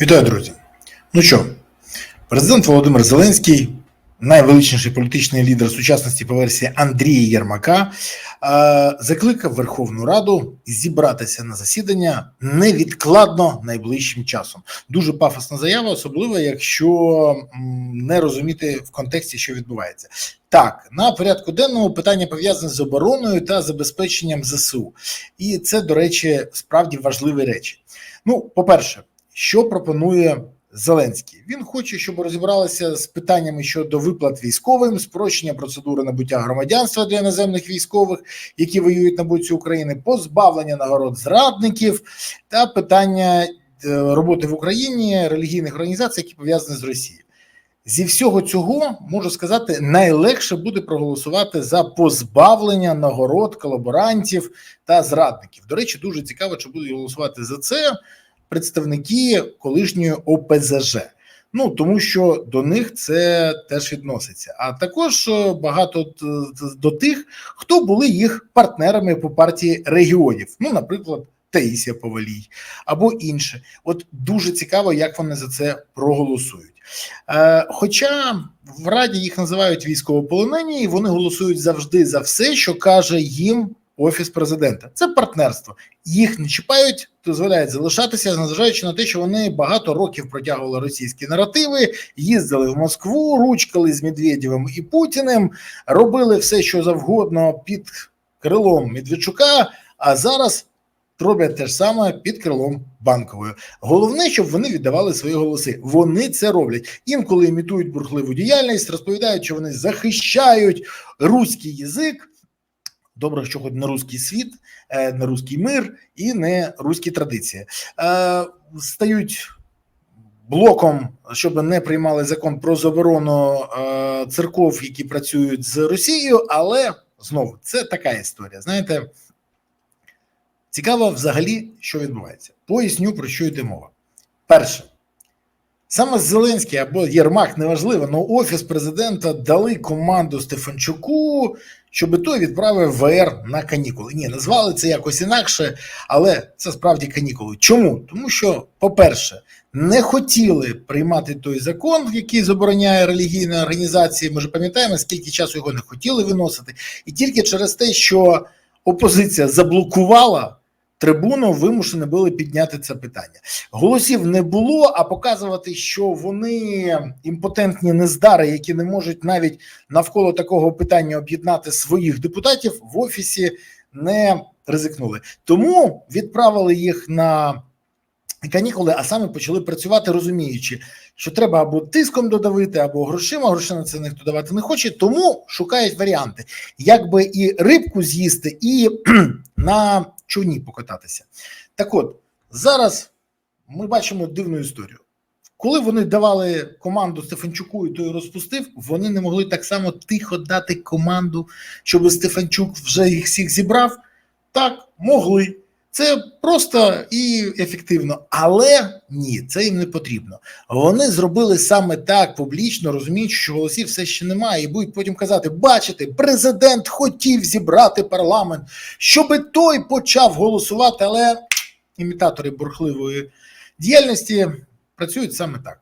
Вітаю, друзі. Ну що, президент Володимир Зеленський, найвеличніший політичний лідер сучасності по версії Андрія Єрмака, е, закликав Верховну Раду зібратися на засідання невідкладно найближчим часом. Дуже пафосна заява, особливо якщо не розуміти в контексті, що відбувається. Так, на порядку денному питання пов'язане з обороною та забезпеченням ЗСУ, і це, до речі, справді важливі речі. Ну, по-перше, що пропонує Зеленський? Він хоче, щоб розібралися з питаннями щодо виплат військовим, спрощення процедури набуття громадянства для іноземних військових, які воюють на боці України, позбавлення нагород зрадників та питання е, роботи в Україні релігійних організацій, які пов'язані з Росією. Зі всього цього можу сказати, найлегше буде проголосувати за позбавлення нагород колаборантів та зрадників. До речі, дуже цікаво, чи будуть голосувати за це представники колишньої ОПЗЖ. Ну тому що до них це теж відноситься. А також е, багато т- до тих, хто були їх партнерами по партії регіонів. Ну, наприклад, Таїсія Повалій або інше. От дуже цікаво, як вони за це проголосують. Е, хоча в Раді їх називають військовополонені, і вони голосують завжди за все, що каже їм офіс президента. Це партнерство. Їх не чіпають, дозволяють залишатися, незважаючи на те, що вони багато років протягували російські наративи, їздили в Москву, ручкали з Медведєвим і Путіним, робили все, що завгодно під крилом Медведчука, а зараз роблять те ж саме під крилом банковою. Головне, щоб вони віддавали свої голоси. Вони це роблять. Інколи імітують бурхливу діяльність, розповідають, що вони захищають руський язик. Добре, що хоч не руський світ, е, не руський мир і не руські традиції. Е, Стають блоком, щоб не приймали закон про заборону е, церков, які працюють з Росією, але знову це така історія. Знаєте, цікаво взагалі, що відбувається. Поясню, про що йде мова. Перше, саме Зеленський або Єрмак, неважливо, але офіс президента дали команду Стефанчуку, щоб той відправив ВР на канікули. Ні, назвали це якось інакше, але це справді канікули. Чому? Тому що, по-перше, не хотіли приймати той закон, який забороняє релігійні організації. Ми ж пам'ятаємо, скільки часу його не хотіли виносити, і тільки через те, що опозиція заблокувала. Трибуну вимушені були підняти це питання. Голосів не було, а показувати, що вони імпотентні нездари, які не можуть навіть навколо такого питання об'єднати своїх депутатів в офісі, не ризикнули. Тому відправили їх на канікули, а саме почали працювати, розуміючи, що треба або тиском додавити, або грошима. Грошей на це ніхто давати не хоче, тому шукають варіанти, як би і рибку з'їсти, і на човні покататися. Так от зараз ми бачимо дивну історію. Коли вони давали команду Стефанчуку, і той розпустив, вони не могли так само тихо дати команду, щоб Стефанчук вже їх всіх зібрав. Так, могли. Це просто і ефективно, але ні, це їм не потрібно. Вони зробили саме так публічно, розуміючи, що голосів все ще немає, і будуть потім казати: бачите, президент хотів зібрати парламент, щоби той почав голосувати, але імітатори бурхливої діяльності працюють саме так.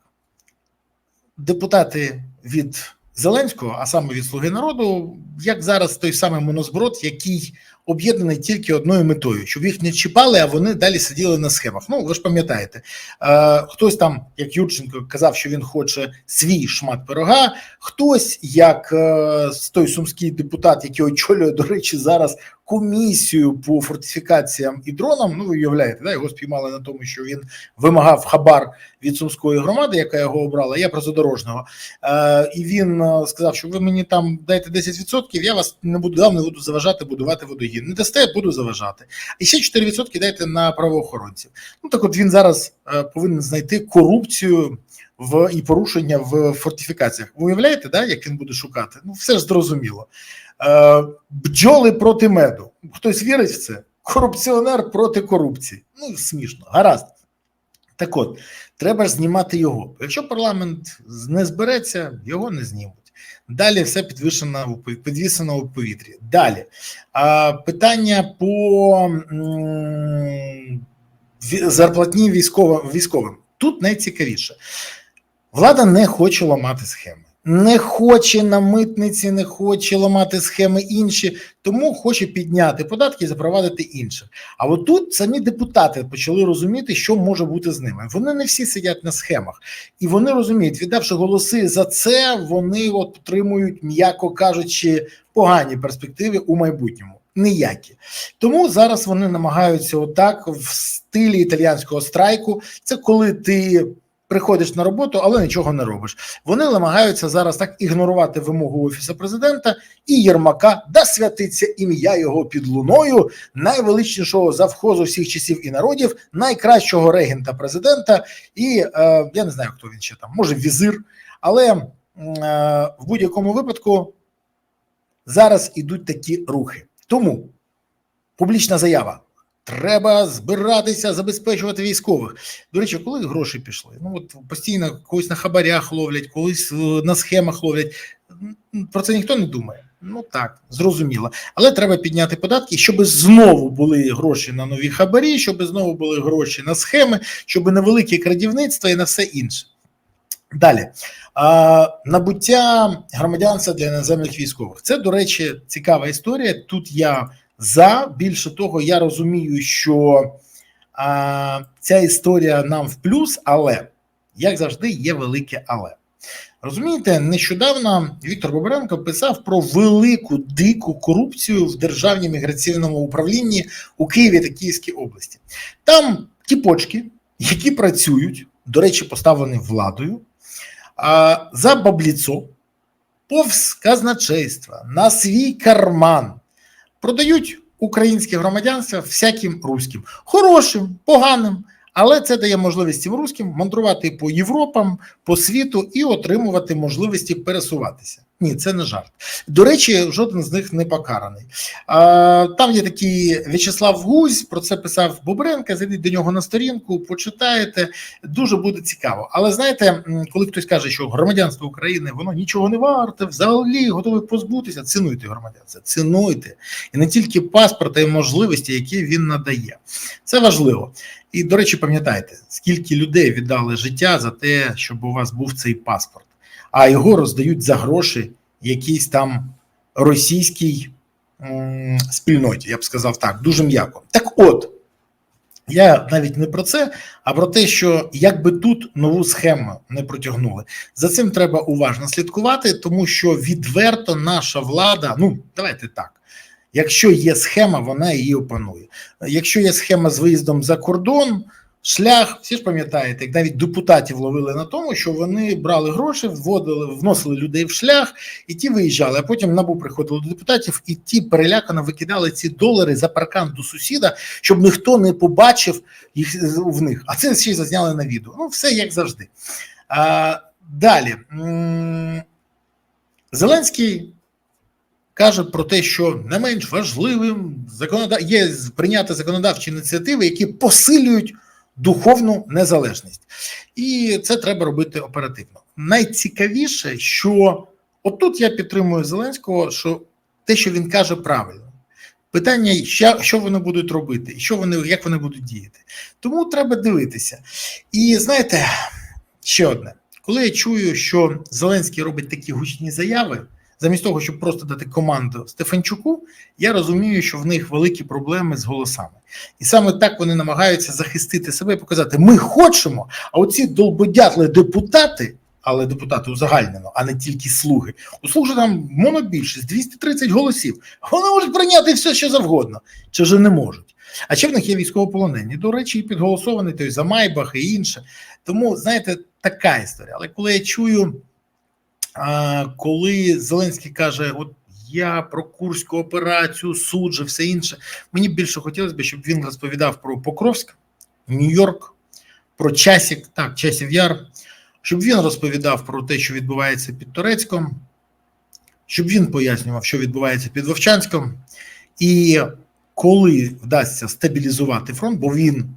Депутати від Зеленського, а саме від Слуги народу, як зараз той самий монозброд, який об'єднаний тільки одною метою, щоб їх не чіпали, а вони далі сиділи на схемах. Ну ви ж пам'ятаєте, е, хтось там, як Юрченко, казав, що він хоче свій шмат пирога. Хтось, як е, той сумський депутат, який очолює, до речі, зараз комісію по фортифікаціям і дронам. Ну ви уявляєте, да, його спіймали на тому, що він вимагав хабар від сумської громади, яка його обрала. Я про задорожного. Е, і він е, сказав, що ви мені там дайте 10%, я вас не буду дав, не буду заважати будувати водогін. Не дасте, буду заважати. І ще 4% дайте на правоохоронців. Ну так от він зараз е, повинен знайти корупцію в і порушення в фортифікаціях. Ви уявляєте, да, як він буде шукати? Ну все ж зрозуміло. Е, бджоли проти меду. Хтось вірить в це? Корупціонер проти корупції. Ну смішно, гаразд. Так от, треба ж знімати його. Якщо парламент не збереться, його не знімуть. Далі все підвішено підвісено у повітрі. Далі а, питання по зарплатні військовим. тут найцікавіше. Влада не хоче ламати схеми, не хоче на митниці, не хоче ламати схеми інші, тому хоче підняти податки і запровадити інших. А от тут самі депутати почали розуміти, що може бути з ними. Вони не всі сидять на схемах, і вони розуміють, віддавши голоси за це, вони от отримують, м'яко кажучи, погані перспективи у майбутньому. Ніякі тому зараз вони намагаються отак в стилі італіянського страйку. Це коли ти приходиш на роботу, але нічого не робиш. Вони намагаються зараз так ігнорувати вимогу офісу президента і Єрмака, да святиться ім'я його під луною, найвеличнішого завхозу всіх часів і народів, найкращого регента президента. І е, я не знаю, хто він ще там, може візир, але е, в будь-якому випадку зараз ідуть такі рухи. Тому публічна заява. Треба збиратися, забезпечувати військових. До речі, коли гроші пішли? Ну от постійно когось на хабарях ловлять, колись на схемах ловлять. Про це ніхто не думає. Ну так, зрозуміло. Але треба підняти податки, щоб знову були гроші на нові хабарі, щоб знову були гроші на схеми, щоб на велике крадівництво і на все інше. Далі а, набуття громадянства для іноземних військових. Це, до речі, цікава історія. Тут я за більше того, я розумію, що а, ця історія нам в плюс, але як завжди, є велике але. Розумієте, нещодавно Віктор Бобренко писав про велику дику корупцію в державній міграційному управлінні у Києві та Київській області. Там ті почки, які працюють, до речі, поставлені владою, за бабліцо, повз казначейства на свій карман продають українське громадянство всяким руським, хорошим, поганим, але це дає можливість цим руським мандрувати по Європам, по світу і отримувати можливості пересуватися. Ні, це не жарт. До речі, жоден з них не покараний. А, Там є такий В'ячеслав Гузь, про це писав Бобренка. Зайдіть до нього на сторінку, почитаєте. Дуже буде цікаво. Але знаєте, коли хтось каже, що громадянство України воно нічого не варте, взагалі готові позбутися. Цінуйте громадянство, цінуйте і не тільки паспорт, а й можливості, які він надає. Це важливо. І, до речі, пам'ятайте, скільки людей віддали життя за те, щоб у вас був цей паспорт а його роздають за гроші якійсь там російській спільноті. Я б сказав так, дуже м'яко. Так от. Я навіть не про це, а про те, що якби тут нову схему не протягнули. За цим треба уважно слідкувати, тому що відверто наша влада, ну давайте так. Якщо є схема, вона її опанує. Якщо є схема з виїздом за кордон, Шлях, всі ж пам'ятаєте, як навіть депутатів ловили на тому, що вони брали гроші, вводили, вносили людей в шлях, і ті виїжджали. А потім набу приходили до депутатів, і ті перелякано викидали ці долари за паркан до сусіда, щоб ніхто не побачив їх в них. А це й зазняли на відео. Ну, все як завжди. А, Далі Зеленський каже про те, що не менш важливим законодав... є прийняти законодавчі ініціативи, які посилюють духовну незалежність, і це треба робити оперативно. Найцікавіше, що отут я підтримую Зеленського, що те, що він каже, правильно. Питання, що вони будуть робити, що вони, як вони будуть діяти. Тому треба дивитися. І знаєте, ще одне, коли я чую, що Зеленський робить такі гучні заяви замість того, щоб просто дати команду Стефанчуку, я розумію, що в них великі проблеми з голосами, і саме так вони намагаються захистити себе і показати: ми хочемо, а оці долбодятли депутати. Але депутати узагальнено, а не тільки слуги. У слуг там монобільшість, 230 голосів. Вони можуть прийняти все, що завгодно, чи вже не можуть. А ще в них є військовополонені. До речі, і підголосований той за Майбах і інше. Тому, знаєте, така історія. Але коли я чую коли Зеленський каже, от я про Курську операцію, суджу, все інше, мені більше хотілося б, щоб він розповідав про Покровськ, Нью-Йорк, про Часік, так, Часів Яр, щоб він розповідав про те, що відбувається під Турецьком, щоб він пояснював, що відбувається під Вовчанськом, і коли вдасться стабілізувати фронт, бо він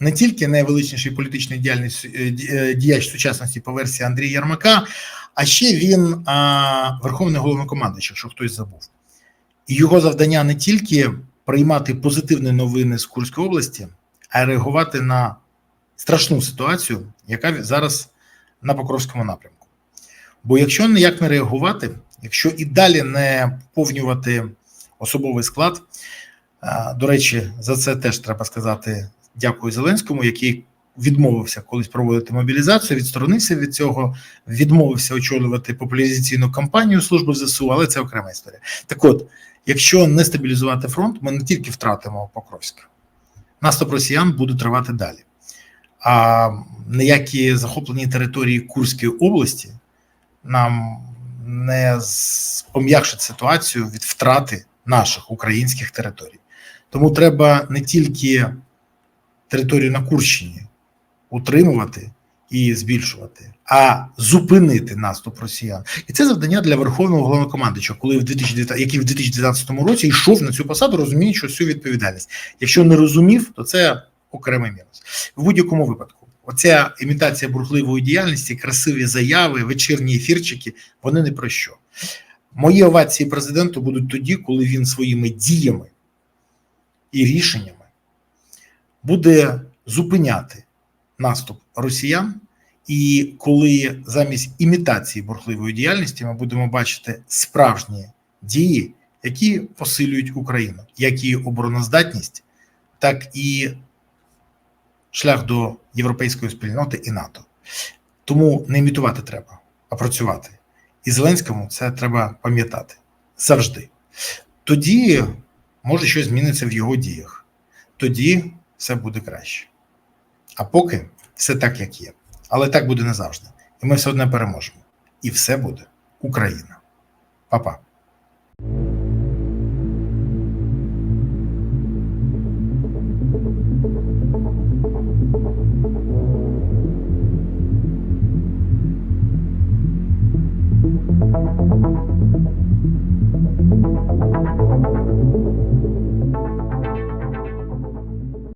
не тільки найвеличніший політичний діяльність е, е, діяч сучасності по версії Андрія Ярмака, а ще він а, верховний головнокомандуючий, якщо хтось забув. І його завдання не тільки приймати позитивні новини з Курської області, а й реагувати на страшну ситуацію, яка зараз на Покровському напрямку. Бо якщо ніяк не реагувати, якщо і далі не поповнювати особовий склад, а, до речі, за це теж треба сказати дякую Зеленському, який відмовився колись проводити мобілізацію, відсторонився від цього, відмовився очолювати популяризаційну кампанію служби ЗСУ, але це окрема історія. Так от, якщо не стабілізувати фронт, ми не тільки втратимо Покровськ, наступ росіян буде тривати далі. А ніякі захоплені території Курської області нам не пом'якшать ситуацію від втрати наших українських територій. Тому треба не тільки територію на Курщині утримувати і збільшувати, а зупинити наступ росіян. І це завдання для верховного головнокомандуючого, коли в 2019, який в 2019 році йшов на цю посаду, розуміючи всю відповідальність. Якщо не розумів, то це окремий мінус. В будь-якому випадку, оця імітація бурхливої діяльності, красиві заяви, вечірні ефірчики, вони не про що. Мої овації президенту будуть тоді, коли він своїми діями і рішеннями буде зупиняти наступ росіян, і коли замість імітації бурхливої діяльності ми будемо бачити справжні дії, які посилюють Україну, як її обороноздатність, так і шлях до європейської спільноти і НАТО. Тому не імітувати треба, а працювати. І Зеленському це треба пам'ятати завжди. Тоді може щось зміниться в його діях. Тоді все буде краще. А поки все так, як є. Але так буде не завжди. І ми все одно переможемо. І все буде Україна. Па-па.